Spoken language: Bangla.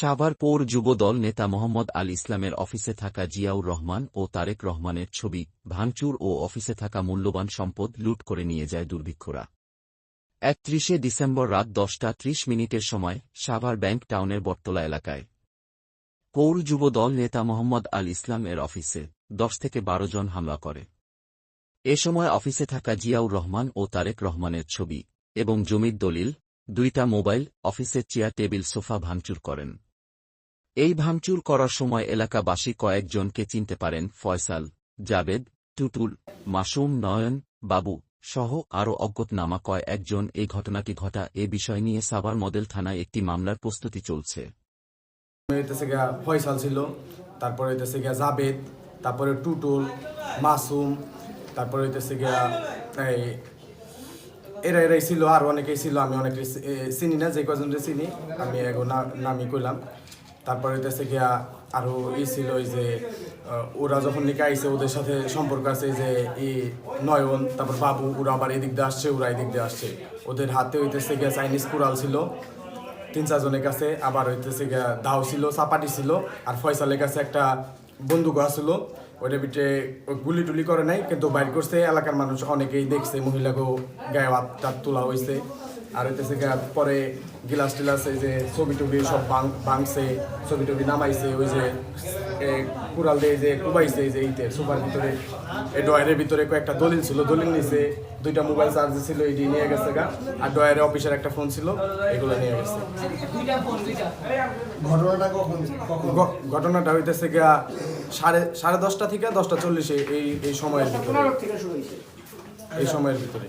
সাভার পৌর যুবদল নেতা মোহাম্মদ আল ইসলামের অফিসে থাকা জিয়াউর রহমান ও তারেক রহমানের ছবি, ভাঙচুর ও অফিসে থাকা মূল্যবান সম্পদ লুট করে নিয়ে যায় দুর্ভিক্ষরা। একত্রিশে ডিসেম্বর রাত দশটা ত্রিশ মিনিটের সময় সাভার ব্যাংক টাউনের বটতলা এলাকায়। পৌর যুব দল নেতা মোহাম্মদ আল ইসলাম এর অফিসে দশ থেকে বারো জন হামলা করে। এ সময় অফিসে থাকা জিয়াউর রহমান ও তারেক রহমানের ছবি এবং জমির দলিল, দুইটা মোবাইল, অফিসের চেয়ার, টেবিল, সোফা ভাঙচুর করেন। এই ভাঙচুর করার সময় এলাকাবাসী কয়েকজনকে চিনতে পারেন ফয়সাল, জাবেদ, টুটুল, মাসুম, নয়ন, বাবু সহ আরও অজ্ঞাতনামা কয়েকজন এই ঘটনাটি ঘটা এ বিষয় নিয়ে সাভার মডেল থানায় একটি মামলার প্রস্তুতি চলছে। গিয়া ফয়সাল ছিল, তারপরে হইতেছে গিয়া জাবেদ, তারপরে টুটুল, মাসুম, তারপরে হইতেছে গিয়া এই এরা এরাই ছিল, আর অনেকেই ছিল, আমি অনেকে চিনি না, যে কজন চিনি, আমি এগো নামই কইলাম। তারপরে হইতেছে গিয়া আরও ই ছিল ওই যে ওরা যখন নিকে আইছে, ওদের সাথে সম্পর্ক আছে যে ই নয়ন, তারপর বাবু, ওরা আবার এদিক দিয়ে আসছে, ওরা এদিক দিয়ে আসছে। ওদের হাতে হইতেছে গিয়া চাইনিজ কুড়াল ছিল, তিন চারজনের কাছে। আবার হইতেছে গিয়া দাও ছিল, চাপাটি ছিল, আর ফয়সালের কাছে একটা বন্দুক আছিল। ওইটার ভিতরে ও গুলি টুলি করে নাই, কিন্তু বাইর করছে। এলাকার মানুষ অনেকেই দেখছে, মহিলাকেও গায়ে হাত তোলা হয়েছে আর হইতেছে গিয়া পরে গিলাস টিলাস এই যে ছবি টবি সব ভাঙছে ছবি টবি নামাইছে ওই যে এ, কুড়াল দিয়ে যে কুবাইছে এই যে ইতে সুপার ভিতরে। এই ডয়ারের ভিতরে কয়েকটা দলিল ছিল। দলিল নিছে দুইটা মোবাইল চার্জ ছিল এটি নিয়ে গেছে গা। আর ডয়ারে অফিসের একটা ফোন ছিল এগুলো নিয়ে গেছে। ঘটনাটা হইতেছে গিয়া সাড়ে সাড়ে দশটা থেকে দশটা চল্লিশে এই এই সময়ের ভিতরে। এই সময়ের ভিতরে